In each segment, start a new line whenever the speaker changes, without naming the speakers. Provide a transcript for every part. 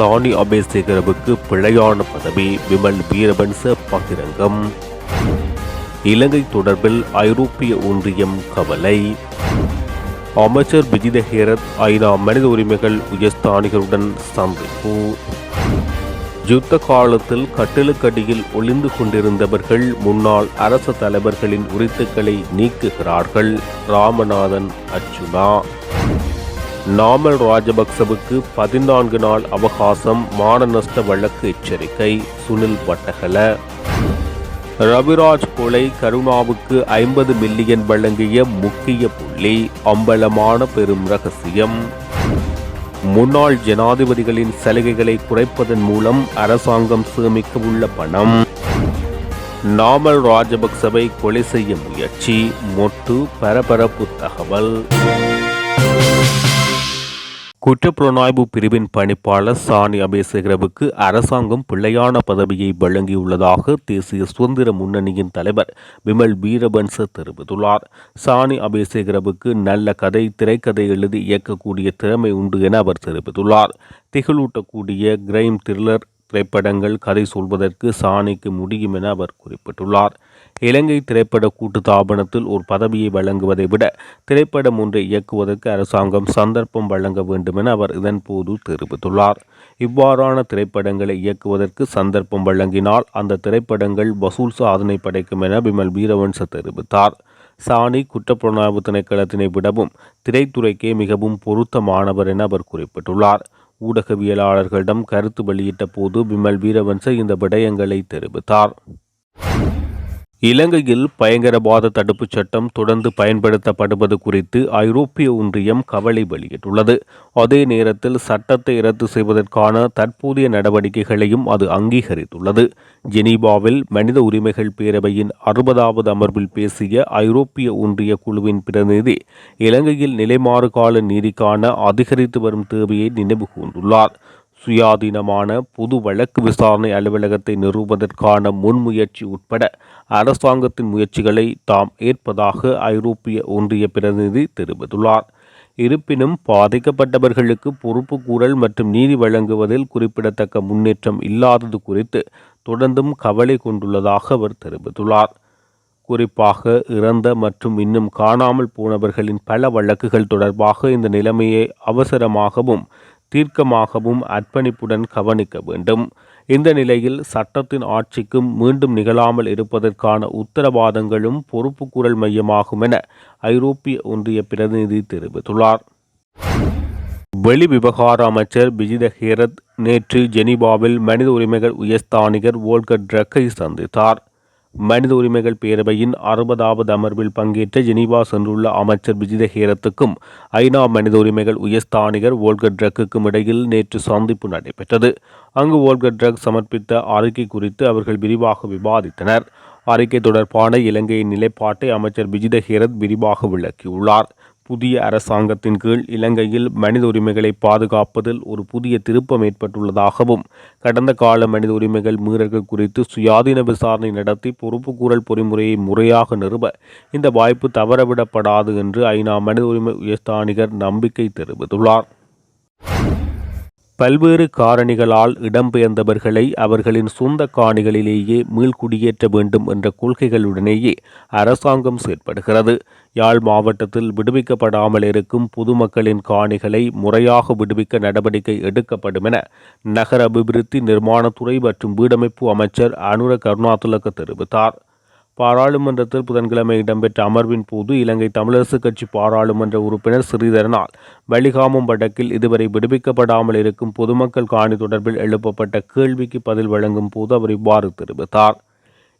சாணி அபேசேகரவுக்கு பிழையான பதவி விமல் வீரவன்ச பகிரங்கம். இலங்கை தொடர்பில் ஐரோப்பிய ஒன்றியம் கவலை. அமைச்சர் விஜித ஹேரத் ஐநா மனித உரிமைகள் உயர்ஸ்தானிகளுடன் சந்திப்பு. யுத்த காலத்தில் கட்டிலுக்கடியில் ஒளிந்து கொண்டிருந்தவர்கள் முன்னாள் அரச தலைவர்களின் உரித்துக்களை நீக்குகிறார்கள் ராமநாதன் அர்ச்சுனா நாமல் ராஜபக்சவுக்கு பதினான்கு நாள் அவகாசம் மான நஷ்ட வழக்கு எச்சரிக்கை. சுனில் பட்டகல ரவிராஜ் கொலை கருணாவுக்கு ஐம்பது மில்லியன் வழங்கிய முக்கிய புள்ளி அம்பலமான பெரும் ரகசியம். முன்னாள் ஜனாதிபதிகளின் சலுகைகளை குறைப்பதன் மூலம் அரசாங்கம் சேமிக்க உள்ள பணம். நாமல் ராஜபக்சவை கொலை செய்ய முயற்சி மொட்டு பரபரப்பு தகவல். குற்றப்புலனாய்வு பிரிவின் பணிப்பாளர் சாணி அபேசகரவுக்கு அரசாங்கம் பிள்ளையான பதவியை வழங்கியுள்ளதாக தேசிய சுதந்திர முன்னணியின் தலைவர் விமல் வீரபன்ச தெரிவித்துள்ளார். சாணி அபேசகரவுக்கு நல்ல கதை திரைக்கதை எழுதி இயக்கக்கூடிய திறமை உண்டு என அவர் தெரிவித்துள்ளார். திகழூட்டக்கூடிய கிரைம் த்ரில்லர் திரைப்படங்கள் கதை சொல்வதற்கு சாணிக்கு முடியும் என அவர் குறிப்பிட்டுள்ளார். இலங்கை திரைப்பட கூட்டுத்தாபனத்தில் ஒரு பதவியை வழங்குவதை விட திரைப்படம் ஒன்றை இயக்குவதற்கு அரசாங்கம் சந்தர்ப்பம் வழங்க வேண்டும் என அவர் இதன்போது தெரிவித்துள்ளார். இவ்வாறான திரைப்படங்களை இயக்குவதற்கு சந்தர்ப்பம் வழங்கினால் அந்த திரைப்படங்கள் வசூல் சாதனை படைக்கும் என விமல் வீரவன்ச தெரிவித்தார். சாணி குற்றப்புலனாய்வு திணைக்களத்தினை விடவும் திரைத்துறைக்கே மிகவும் பொருத்தமானவர் என அவர் குறிப்பிட்டுள்ளார். ஊடகவியலாளர்களிடம் கருத்து வெளியிட்ட போது விமல் வீரவன்ச இந்த விடயங்களை தெரிவித்தார். இலங்கையில் பயங்கரவாத தடுப்புச் சட்டம் தொடர்ந்து பயன்படுத்தப்படுவது குறித்து ஐரோப்பிய ஒன்றியம் கவலை வெளியிட்டுள்ளது. அதே நேரத்தில் சட்டத்தை ரத்து செய்வதற்கான தற்போதைய நடவடிக்கைகளையும் அது அங்கீகரித்துள்ளது. ஜெனீவாவில் மனித உரிமைகள் பேரவையின் அறுபதாவது அமர்வில் பேசிய ஐரோப்பிய ஒன்றிய குழுவின் பிரதிநிதி இலங்கையில் நிலைமாறு கால நீதிக்கான அதிகரித்து வரும் தேவையை நினைவு கூர்ந்துள்ளார். சுயாதீனமான பொது வழக்கு விசாரணை அலுவலகத்தை நிறுவுவதற்கான முன்முயற்சி உட்பட அரசாங்கத்தின் முயற்சிகளை தாம் ஏற்பதாக ஐரோப்பிய ஒன்றிய பிரதிநிதி தெரிவித்துள்ளார். இருப்பினும் பாதிக்கப்பட்டவர்களுக்கு பொறுப்பு கூறல் மற்றும் நீதி வழங்குவதில் குறிப்பிடத்தக்க முன்னேற்றம் இல்லாதது குறித்து தொடர்ந்தும் கவலை கொண்டுள்ளதாக அவர் தெரிவித்துள்ளார். குறிப்பாக இறந்த மற்றும் இன்னும் காணாமல் போனவர்களின் பல வழக்குகள் தொடர்பாக இந்த நிலைமையை அவசரமாகவும் தீர்க்கமாகவும் அர்ப்பணிப்புடன் கவனிக்க வேண்டும். இந்த நிலையில் சட்டத்தின் ஆட்சிக்கும் மீண்டும் நிகழாமல் இருப்பதற்கான உத்தரவாதங்களும் பொறுப்புக்கூறல் மையமாகும் என ஐரோப்பிய ஒன்றிய பிரதிநிதி தெரிவித்துள்ளார். வெளி விவகார அமைச்சர் பிஜித ஹேரத் நேற்று ஜெனீவாவில் மனித உரிமைகள் உயர்ஸ்தானிகர் வோல்கர் ட்ரக்கை சந்தித்தார். மனித உரிமைகள் பேரவையின் அறுபதாவது அமர்வில் பங்கேற்ற ஜெனீவா சென்றுள்ள அமைச்சர் விஜித ஹேரத்துக்கும் ஐநா மனித உரிமைகள் உயர்ஸ்தானிகர் வோல்கர் ட்ரக்குக்கும் இடையில் நேற்று சந்திப்பு நடைபெற்றது. அங்கு வோல்கர் ட்ரக் சமர்ப்பித்த அறிக்கை குறித்து அவர்கள் விரிவாக விவாதித்தனர். அறிக்கை தொடர்பான இலங்கையின் நிலைப்பாட்டை அமைச்சர் விஜித ஹேரத் விரிவாக விளக்கியுள்ளார். புதிய அரசாங்கத்தின் கீழ் இலங்கையில் மனித உரிமைகளை பாதுகாப்பதில் ஒரு புதிய திருப்பம் ஏற்பட்டுள்ளதாகவும் கடந்த கால மனித உரிமைகள் மீறல்கள் குறித்து சுயாதீன விசாரணை நடத்தி பொறுப்புக்கூறல் பொறிமுறையை முறையாக நிறுவ இந்த வாய்ப்பு தவறவிடப்படாது என்று ஐநா மனித உரிமை உயர்ஸ்தானிகர் நம்பிக்கை தெரிவித்துள்ளார். பல்வேறு காரணிகளால் இடம்பெயர்ந்தவர்களை அவர்களின் சொந்த காணிகளிலேயே மீள்குடியேற்ற வேண்டும் என்ற கொள்கைகளுடனேயே அரசாங்கம் செயற்படுகிறது. யாழ் மாவட்டத்தில் விடுவிக்கப்படாமல் இருக்கும் பொதுமக்களின் காணிகளை முறையாக விடுவிக்க நடவடிக்கை எடுக்கப்படும் என நகர அபிவிருத்தி நிர்மாணத்துறை மற்றும் வீடமைப்பு அமைச்சர் அனுர கருணாதுலக தெரிவித்தார். பாராளுமன்றத்தில் புதன்கிழமை இடம்பெற்ற அமர்வின் போது இலங்கை தமிழரசு கட்சி பாராளுமன்ற உறுப்பினர் ஸ்ரீதரனால் வலிகாமம் வடக்கில் இதுவரை விடுவிக்கப்படாமல் இருக்கும் பொதுமக்கள் காணி தொடர்பில் எழுப்பப்பட்ட கேள்விக்கு பதில் வழங்கும் போது அவர் இவ்வாறு தெரிவித்தார்.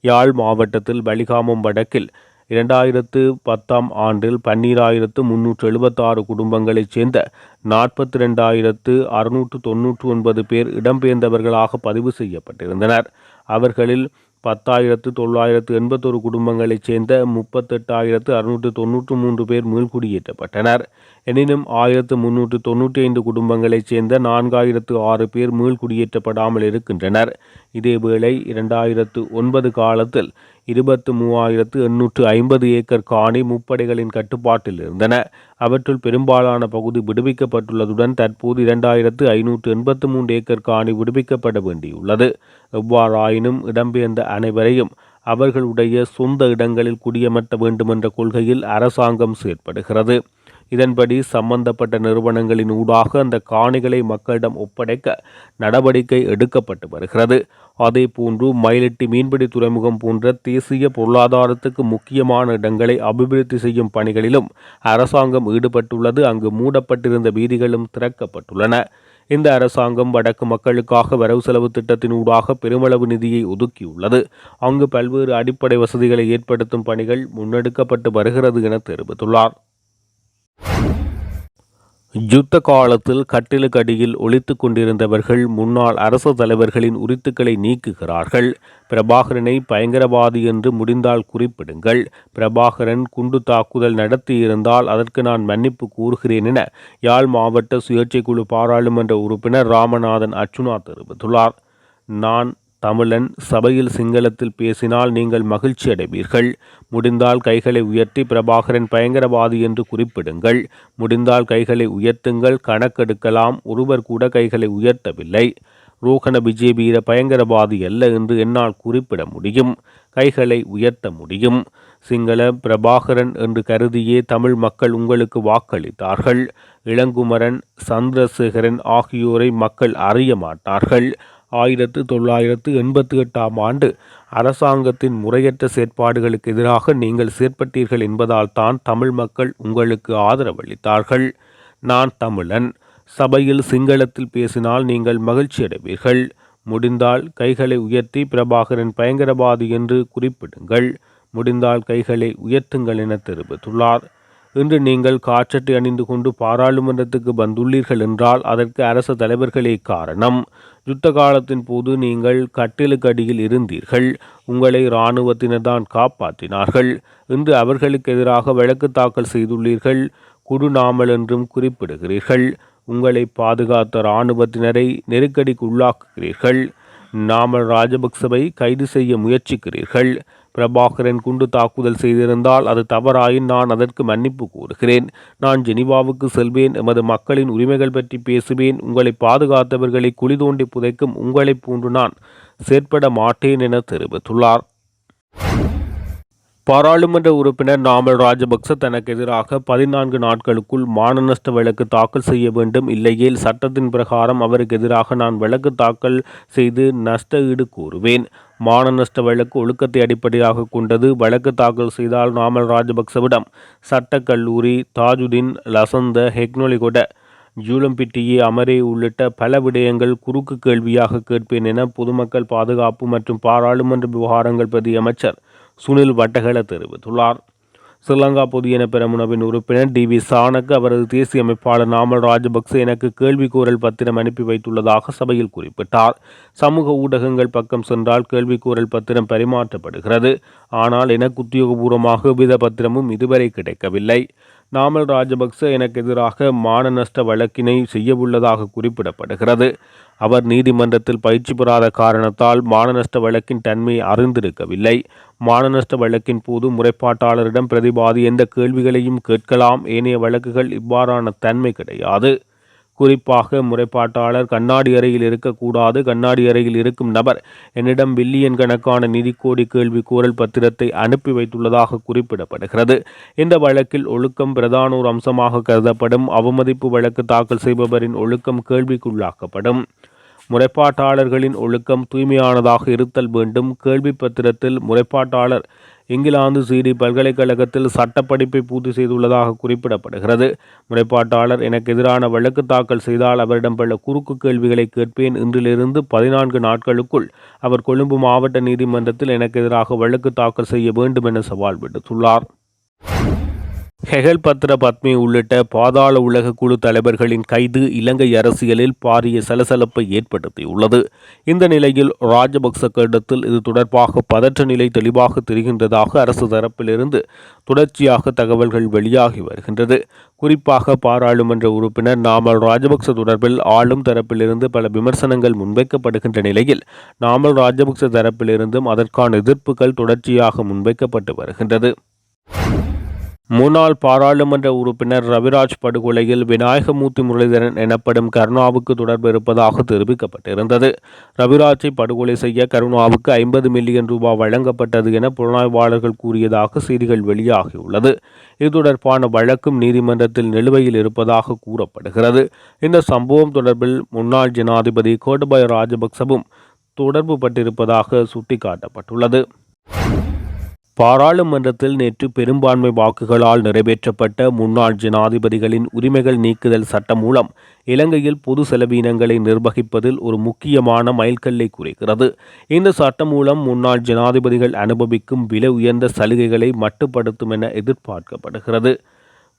யாழ் மாவட்டத்தில் வலிகாமம் வடக்கில் இரண்டாயிரத்து பத்தாம் ஆண்டில் பன்னீராயிரத்து முன்னூற்று எழுபத்தாறு குடும்பங்களைச் சேர்ந்த நாற்பத்தி ரெண்டாயிரத்து அறுநூற்று தொன்னூற்று ஒன்பது பேர் இடம்பெயர்ந்தவர்களாக பதிவு செய்யப்பட்டிருந்தனர். அவர்களில் பத்தாயிரத்து தொள்ளாயிரத்து எண்பத்தொரு குடும்பங்களைச் சேர்ந்த முப்பத்தெட்டாயிரத்து அறுநூற்று தொன்னூற்று மூன்று பேர் மீள்குடியேற்றப்பட்டனர் எனினும் ஆயிரத்து முன்னூற்று தொன்னூற்றி ஐந்து குடும்பங்களைச் சேர்ந்த நான்காயிரத்து ஆறு பேர் மீள்குடியேற்றப்படாமல் இருக்கின்றனர். இதேவேளை இரண்டாயிரத்து ஒன்பது காலத்தில் இருபத்து மூவாயிரத்து எண்ணூற்று ஐம்பது ஏக்கர் காணி முப்படைகளின் கட்டுப்பாட்டில் இருந்தன. அவற்றுள் பெரும்பாலான பகுதி விடுவிக்கப்பட்டுள்ளதுடன் தற்போது இரண்டாயிரத்து ஐநூற்று எண்பத்து மூன்று ஏக்கர் காணி விடுவிக்கப்பட வேண்டியுள்ளது. எவ்வாறாயினும் இடம்பெயர்ந்த அனைவரையும் அவர்களுடைய சொந்த இடங்களில் குடியமர்த்த வேண்டுமென்ற கொள்கையில் அரசாங்கம் செயற்படுகிறது. இதன்படி சம்பந்தப்பட்ட நிறுவனங்களின் ஊடாக அந்த காணிகளை மக்களிடம் ஒப்படைக்க நடவடிக்கை எடுக்கப்பட்டு வருகிறது. அதே போன்று மயிலட்டி மீன்பிடி துறைமுகம் போன்ற தேசிய பொருளாதாரத்துக்கு முக்கியமான இடங்களை அபிவிருத்தி செய்யும் பணிகளிலும் அரசாங்கம் ஈடுபட்டுள்ளது. அங்கு மூடப்பட்டிருந்த வீதிகளும் திறக்கப்பட்டுள்ளன. இந்த அரசாங்கம் வடக்கு மக்களுக்காக வரவு செலவு திட்டத்தின் ஊடாக பெருமளவு நிதியை ஒதுக்கியுள்ளது. அங்கு பல்வேறு அடிப்படை வசதிகளை ஏற்படுத்தும் பணிகள் முன்னெடுக்கப்பட்டு வருகிறது என தெரிவித்துள்ளார். யுத்த காலத்தில் கட்டிலுக்கடியில் ஒழித்து கொண்டிருந்தவர்கள் முன்னாள் அரசு தலைவர்களின் உரித்துக்களை நீக்குகிறார்கள். பிரபாகரனை பயங்கரவாதி என்று முடிந்தால் குறிப்பிடுங்கள். பிரபாகரன் குண்டு தாக்குதல் நடத்தியிருந்தால் அதற்கு நான் மன்னிப்பு கூறுகிறேன் என யாழ் மாவட்ட சுயேட்சை குழு பாராளுமன்ற உறுப்பினர் ராமநாதன் அச்சுனா தெரிவித்துள்ளார். நான் தமிழன் சபையில் சிங்களத்தில் பேசினால் நீங்கள் மகிழ்ச்சி அடைவீர்கள். முடிந்தால் கைகளை உயர்த்தி பிரபாகரன் பயங்கரவாதி என்று குறிப்பிடுங்கள். முடிந்தால் கைகளை உயர்த்துங்கள் கணக்கெடுக்கலாம் ஒருவர் கூட கைகளை உயர்த்தவில்லை. ரோகண விஜயவீர பயங்கரவாதி அல்ல என்று என்னால் குறிப்பிட முடியும். கைகளை உயர்த்த முடியும். சிங்கள பிரபாகரன் என்று கருதியே தமிழ் மக்கள் உங்களுக்கு வாக்களித்தார்கள். இளங்குமரன் சந்திரசேகரன் ஆகியோரை மக்கள் அறிய மாட்டார்கள். ஆயிரத்து தொள்ளாயிரத்து எண்பத்தி எட்டாம் ஆண்டு அரசாங்கத்தின் முறையற்ற செயற்பாடுகளுக்கு எதிராக நீங்கள் செயற்பட்டீர்கள் என்பதால் தான் தமிழ் மக்கள் உங்களுக்கு ஆதரவளித்தார்கள் நான் தமிழன். சபையில் சிங்களத்தில் பேசினால் நீங்கள் மகிழ்ச்சி அடைவீர்கள். முடிந்தால் கைகளை உயர்த்தி பிரபாகரன் பயங்கரவாதி என்று குறிப்பிடுங்கள். முடிந்தால் கைகளை உயர்த்துங்கள் என தெரிவித்துள்ளார். இன்று நீங்கள் காற்றட்டை அணிந்து கொண்டு பாராளுமன்றத்துக்கு வந்துள்ளீர்கள் என்றால் அதற்கு அரச தலைவர்களே காரணம். யுத்த காலத்தின் போது நீங்கள் கட்டிலுக்கடியில் இருந்தீர்கள். உங்களை இராணுவத்தினர்தான் காப்பாற்றினார்கள். இன்று அவர்களுக்கு எதிராக வழக்கு தாக்கல் செய்துள்ளீர்கள். குடுநாமல் என்றும் குறிப்பிடுகிறீர்கள். உங்களை பாதுகாத்த இராணுவத்தினரை நெருக்கடிக்கு உள்ளாக்குகிறீர்கள். நாமல் ராஜபக்சவை கைது செய்ய முயற்சிக்கிறீர்கள். பிரபாகரன் குண்டு தாக்குதல் செய்திருந்தால் அது தவறாயின் நான் அதற்கு மன்னிப்பு கூறுகிறேன் நான் ஜெனிவாவுக்கு செல்வேன் எமது மக்களின் உரிமைகள் பற்றி பேசுவேன் உங்களை பாதுகாத்தவர்களை குழி தோண்டி புதைக்கும் உங்களைப் போன்று நான் செயற்பட மாட்டேன் என தெரிவித்துள்ளார். பாராளுமன்ற உறுப்பினர் நாமல் ராஜபக்ச தனக்கு எதிராக பதினான்கு நாட்களுக்குள் மானநஷ்ட வழக்கு தாக்கல் செய்ய வேண்டும். இல்லையேல் சட்டத்தின் பிரகாரம் அவருக்கு எதிராக நான் வழக்கு தாக்கல் செய்து நஷ்ட ஈடு கூறுவேன் மானநஷ்ட வழக்கு ஒழுக்கத்தை அடிப்படையாக கொண்டது. வழக்கு தாக்கல் செய்தால் நாமல் ராஜபக்சவிடம் சட்டக்கல்லூரி தாஜுதீன் லசந்த ஹெக்னொலிகொட ஜூலம்பிட்டியே அமரே உள்ளிட்ட பல விடயங்கள் குறுக்கு கேள்வியாக கேட்பேன் என பொதுமக்கள் பாதுகாப்பு மற்றும் பாராளுமன்ற விவகாரங்கள் பிரதி அமைச்சர் சுனில் வட்டகல தெரிவித்துள்ளார். ஸ்ரீலங்கா பொதுஜன பெரமுனவின் உறுப்பினர் டி வி சானக்கு அவரது தேசிய அமைப்பாளர் நாமல் ராஜபக்சே எனக்கு கேள்வி கூறல் பத்திரம் அனுப்பி வைத்துள்ளதாக சபையில் குறிப்பிட்டார். சமூக ஊடகங்கள் பக்கம் சென்றால் கேள்வி கூறல் பத்திரம் பரிமாற்றப்படுகிறது. ஆனால் எனக்கு உத்தியோகபூர்வமாக வித பத்திரமும் இதுவரை கிடைக்கவில்லை. நாமல் ராஜபக்ச எனக்கு எதிராக மான நஷ்ட வழக்கினை செய்யவுள்ளதாக குறிப்பிடப்படுகிறது. அவர் நீதிமன்றத்தில் பயிற்சி பெறாத காரணத்தால் மானநஷ்ட வழக்கின் தன்மையை அறிந்திருக்கவில்லை. மானநஷ்ட வழக்கின் போது முறைப்பாட்டாளரிடம் பிரதிபாதி எந்த கேள்விகளையும் கேட்கலாம் ஏனைய வழக்குகள் இவ்வாறான தன்மை கிடையாது. குறிப்பாக முறைப்பாட்டாளர் கண்ணாடி அறையில் இருக்கக்கூடாது கண்ணாடி அறையில் இருக்கும் நபர் என்னிடம் பில்லியன் கணக்கான நிதி கோடி கேள்வி கூறல் பத்திரத்தை அனுப்பி வைத்துள்ளதாக குறிப்பிடப்படுகிறது. இந்த வழக்கில் ஒழுக்கம் பிரதான ஒரு அம்சமாக கருதப்படும் அவமதிப்பு வழக்கு தாக்கல் செய்பவரின் ஒழுக்கம் கேள்விக்குள்ளாக்கப்படும். முறைப்பாட்டாளர்களின் ஒழுக்கம் தூய்மையானதாக இருத்தல் வேண்டும். கேள்வி பத்திரத்தில் முறைப்பாட்டாளர் இங்கிலாந்து சிடி பல்கலைக்கழகத்தில் சட்டப்படிப்பை பூர்த்தி செய்துள்ளதாக குறிப்பிடப்படுகிறது. முறைப்பாட்டாளர் எனக்கு எதிரான வழக்கு தாக்கல் செய்தால் அவரிடம் பல குறுக்கு கேள்விகளை கேட்பேன். இன்றிலிருந்து பதினான்கு நாட்களுக்குள் அவர் கொழும்பு மாவட்ட நீதிமன்றத்தில் எனக்கு எதிராக வழக்கு தாக்கல் செய்ய வேண்டும் என சவால் விடுத்துள்ளார். ஹெகல் பத்ர பத்மி உள்ளிட்ட பாதாள உலக குழு தலைவர்களின் கைது இலங்கை அரசியலில் பாரிய சலசலப்பை ஏற்படுத்தியுள்ளது. இந்த நிலையில் ராஜபக்ச கண்டத்தில் இது தொடர்பாக பதற்ற நிலை தெளிவாக தெரிகின்றதாக அரசு தரப்பிலிருந்து தொடர்ச்சியாக தகவல்கள் வெளியாகி வருகின்றது. குறிப்பாக பாராளுமன்ற உறுப்பினர் நாமல் ராஜபக்ச தொடர்பில் ஆளும் தரப்பிலிருந்து பல விமர்சனங்கள் முன்வைக்கப்படுகின்ற நிலையில் நாமல் ராஜபக்ச தரப்பிலிருந்தும் அதற்கான எதிர்ப்புகள் தொடர்ச்சியாக முன்வைக்கப்பட்டு வருகின்றது. முன்னாள் பாராளுமன்ற உறுப்பினர் ரவிராஜ் படுகொலையில் விநாயகமூர்த்தி முரளிதரன் எனப்படும் கருணாவுக்கு தொடர்பு இருப்பதாக தெரிவிக்கப்பட்டிருந்தது. ரவிராஜை படுகொலை செய்ய கருணாவுக்கு ஐம்பது மில்லியன் ரூபாய் வழங்கப்பட்டது என புலனாய்வாளர்கள் கூறியதாக செய்திகள் வெளியாகியுள்ளது. இது தொடர்பான வழக்கும் நீதிமன்றத்தில் நிலுவையில் இருப்பதாக கூறப்படுகிறது. இந்த சம்பவம் தொடர்பில் முன்னாள் ஜனாதிபதி கோட்டபாய ராஜபக்சவும் தொடர்பு பட்டிருப்பதாக சுட்டிக்காட்டப்பட்டுள்ளது. பாராளுமன்றத்தில் நேற்று பெரும்பான்மை வாக்குகளால் நிறைவேற்றப்பட்ட முன்னாள் ஜனாதிபதிகளின் உரிமைகள் நீக்குதல் சட்டம் மூலம் இலங்கையில் பொது செலவீனங்களை நிர்வகிப்பதில் ஒரு முக்கியமான மைல்கல்லை குறைக்கிறது. இந்த சட்டம் மூலம் முன்னாள் ஜனாதிபதிகள் அனுபவிக்கும் விலை உயர்ந்த சலுகைகளை மட்டுப்படுத்தும் என எதிர்பார்க்கப்படுகிறது.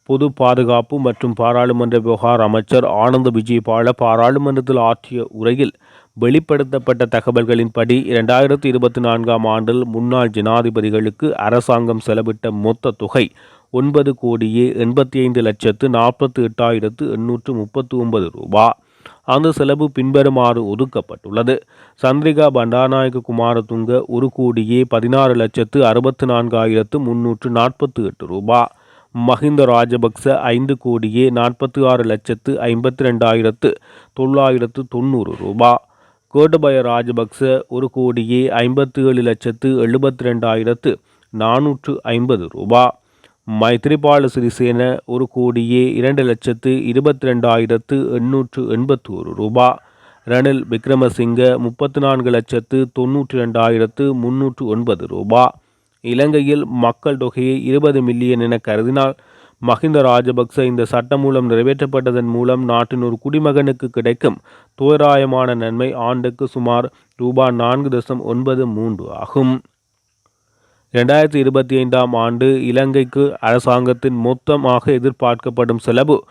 பொது பாதுகாப்பு மற்றும் பாராளுமன்ற விவகார அமைச்சர் ஆனந்த விஜயபால பாராளுமன்றத்தில் ஆற்றிய உரையில் வெளிப்படுத்தப்பட்ட தகவல்களின்படி இரண்டாயிரத்தி இருபத்தி நான்காம் ஆண்டில் முன்னாள் ஜனாதிபதிகளுக்கு அரசாங்கம் செலவிட்ட மொத்த தொகை ஒன்பது கோடியே எண்பத்தி ஐந்து லட்சத்து நாற்பத்தி எட்டாயிரத்து எண்ணூற்று முப்பத்தி ஒன்பது ரூபா. அந்த செலவு பின்வருமாறு ஒதுக்கப்பட்டுள்ளது. சந்திரிகா பண்டாநாயக குமாரதுங்க ஒரு கோடியே பதினாறு லட்சத்து அறுபத்தி நான்காயிரத்து முன்னூற்று நாற்பத்தி எட்டு ரூபா. மஹிந்த ராஜபக்ச ஐந்து கோடியே நாற்பத்தி ஆறு லட்சத்து ஐம்பத்தி ரெண்டாயிரத்து தொள்ளாயிரத்து தொண்ணூறு ரூபா. கோட்டபய ராஜபக்ச ஒரு கோடியே ஐம்பத்தி ஏழு லட்சத்து எழுபத்தி ரெண்டாயிரத்து நானூற்று ஐம்பது ரூபா. மைத்ரிபால சிறிசேன ஒரு கோடியே இரண்டு லட்சத்து இருபத்தி ரெண்டாயிரத்து எண்ணூற்று எண்பத்தி ஒரு ரூபா. ரணில் விக்ரமசிங்க முப்பத்தி நான்கு லட்சத்து தொன்னூற்றி ரெண்டாயிரத்து முன்னூற்று ஒன்பது ரூபா. இலங்கையில் மக்கள் தொகையை இருபது மில்லியன் என கருதினால் மஹிந்த ராஜபக்ச இந்த சட்டம் மூலம் நிறைவேற்றப்பட்டதன் மூலம் நாட்டின் ஒரு குடிமகனுக்கு கிடைக்கும் தோராயமான நன்மை ஆண்டுக்கு சுமார் ரூபா நான்கு தசம் ஒன்பது மூன்று ஆகும். இரண்டாயிரத்தி இருபத்தி ஐந்தாம் ஆண்டு இலங்கைக்கு அரசாங்கத்தின் மொத்தமாக எதிர்பார்க்கப்படும் செலவு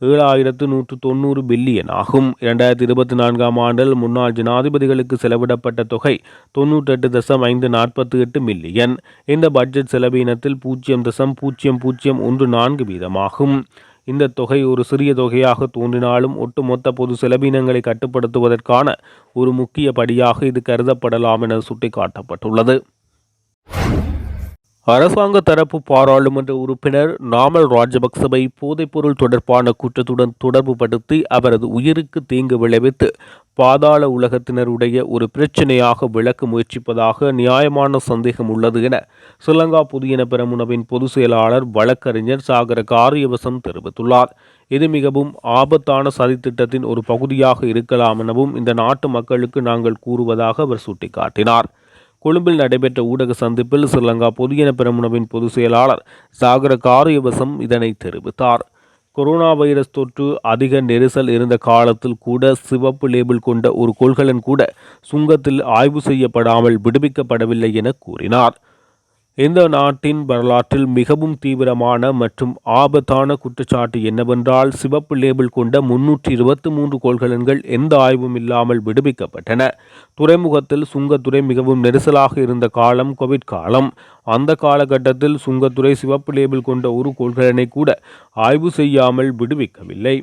ஏழாயிரத்து நூற்று தொண்ணூறு பில்லியன் ஆகும். இரண்டாயிரத்தி இருபத்தி நான்காம் ஆண்டில் முன்னாள் ஜனாதிபதிகளுக்கு செலவிடப்பட்ட தொகை தொன்னூற்றெட்டு தசம் ஐந்து நாற்பத்தி எட்டு மில்லியன். இந்த பட்ஜெட் செலவீனத்தில் பூஜ்ஜியம் தசம் பூஜ்ஜியம் பூஜ்ஜியம் ஒன்று நான்கு வீதமாகும். இந்த தொகை ஒரு சிறிய தொகையாக தோன்றினாலும் ஒட்டுமொத்த பொது செலவினங்களை கட்டுப்படுத்துவதற்கான ஒரு முக்கிய படியாக இது கருதப்படலாம் என சுட்டிக்காட்டப்பட்டுள்ளது. அரசாங்க தரப்பு பாராளுமன்ற உறுப்பினர் நாமல் ராஜபக்சவை போதைப்பொருள் தொடர்பான குற்றத்துடன் தொடர்புபடுத்தி அவரது உயிருக்கு தீங்கு விளைவித்து பாதாள உலகத்தினருடைய ஒரு பிரச்சினையாக விளக்க முயற்சிப்பதாக நியாயமான சந்தேகம் உள்ளது என ஸ்ரீலங்கா புதியன பெரமுனவின் பொதுச் செயலாளர் வழக்கறிஞர் சாகர காரியவசம் தெரிவித்துள்ளார். இது மிகவும் ஆபத்தான சதித்திட்டத்தின் ஒரு பகுதியாக இருக்கலாம் எனவும் இந்த நாட்டு மக்களுக்கு நாங்கள் கூறுவதாக அவர் சுட்டிக்காட்டினார். கொழும்பில் நடைபெற்ற ஊடக சந்திப்பில் ஸ்ரீலங்கா பொதுஜன பெரமுனவின் பொதுச் செயலாளர் சாகர காரியவசம் இதனை தெரிவித்தார். கொரோனா வைரஸ் தொற்று அதிக நெரிசல் இருந்த காலத்தில் கூட சிவப்பு லேபிள் கொண்ட ஒரு கொள்கலன் கூட சுங்கத்தில் ஆய்வு செய்யப்படாமல் விடுவிக்கப்படவில்லை என கூறினார். இந்த நாட்டின் வரலாற்றில் மிகவும் தீவிரமான மற்றும் ஆபத்தான குற்றச்சாட்டு என்னவென்றால் சிவப்பு லேபிள் கொண்ட முன்னூற்றி இருபத்தி மூன்று கொள்கலன்கள் எந்த ஆய்வும் இல்லாமல் விடுவிக்கப்பட்டன. துறைமுகத்தில் சுங்கத்துறை மிகவும் நெரிசலாக இருந்த காலம் கோவிட் காலம். அந்த காலகட்டத்தில் சுங்கத்துறை சிவப்பு லேபிள் கொண்ட ஒரு கொள்கலனை கூட ஆய்வு செய்யாமல் விடுவிக்கவில்லை.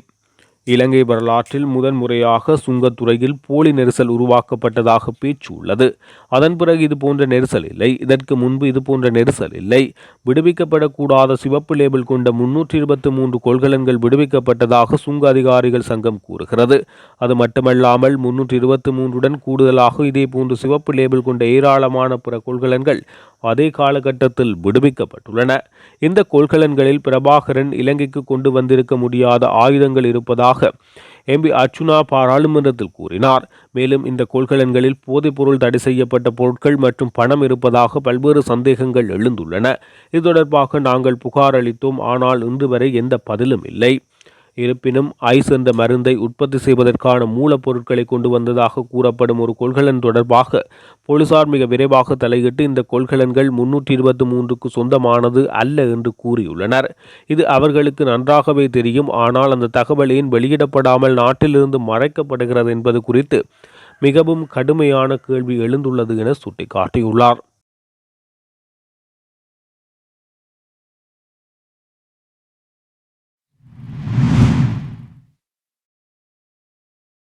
இலங்கை வரலாற்றில் முதன்முறையாக சுங்கத்துறையில் போலி நெரிசல் உருவாக்கப்பட்டதாக பேச்சு உள்ளது. அதன் பிறகு இது போன்ற நெரிசல் இல்லை. இதற்கு முன்பு இது போன்ற நெரிசல் இல்லை. விடுவிக்கப்படக்கூடாத சிவப்பு லேபிள் கொண்ட முன்னூற்றி இருபத்தி மூன்று கொள்கலன்கள் விடுவிக்கப்பட்டதாக சுங்க அதிகாரிகள் சங்கம் கூறுகிறது. அது மட்டுமல்லாமல் முன்னூற்றி இருபத்தி மூன்றுடன் கூடுதலாக இதே போன்று சிவப்பு லேபிள் கொண்ட ஏராளமான பிற கொள்கலன்கள் அதே காலகட்டத்தில் விடுவிக்கப்பட்டுள்ளன. இந்த கொள்கலன்களில் பிரபாகரன் இலங்கைக்கு கொண்டு வந்திருக்க முடியாத ஆயுதங்கள் இருப்பதாக எம்பி அர்ச்சுனா பாராளுமன்றத்தில் கூறினார். மேலும் இந்த கொள்கலன்களில் போதைப்பொருள் தடை செய்யப்பட்ட பொருட்கள் மற்றும் பணம் இருப்பதாக பல்வேறு சந்தேகங்கள் எழுந்துள்ளன. இது தொடர்பாக நாங்கள் புகார் அளித்தோம். ஆனால் இன்று வரை எந்த பதிலும் இல்லை. இருப்பினும் ஐஸ் என்ற மருந்தை உற்பத்தி செய்வதற்கான மூலப்பொருட்களை கொண்டு வந்ததாக கூறப்படும் ஒரு கொள்கலன் தொடர்பாக போலீசார் மிக விரைவாக தலையிட்டு இந்த கொள்கலன்கள் முன்னூற்றி இருபத்தி மூன்றுக்கு சொந்தமானது அல்ல என்று கூறியுள்ளனர். இது அவர்களுக்கு நன்றாகவே தெரியும். ஆனால் அந்த தகவல் ஏன் வெளியிடப்படாமல் நாட்டிலிருந்து மறைக்கப்படுகிறது என்பது குறித்து மிகவும் கடுமையான கேள்வி எழுந்துள்ளது என சுட்டிக்காட்டியுள்ளார்.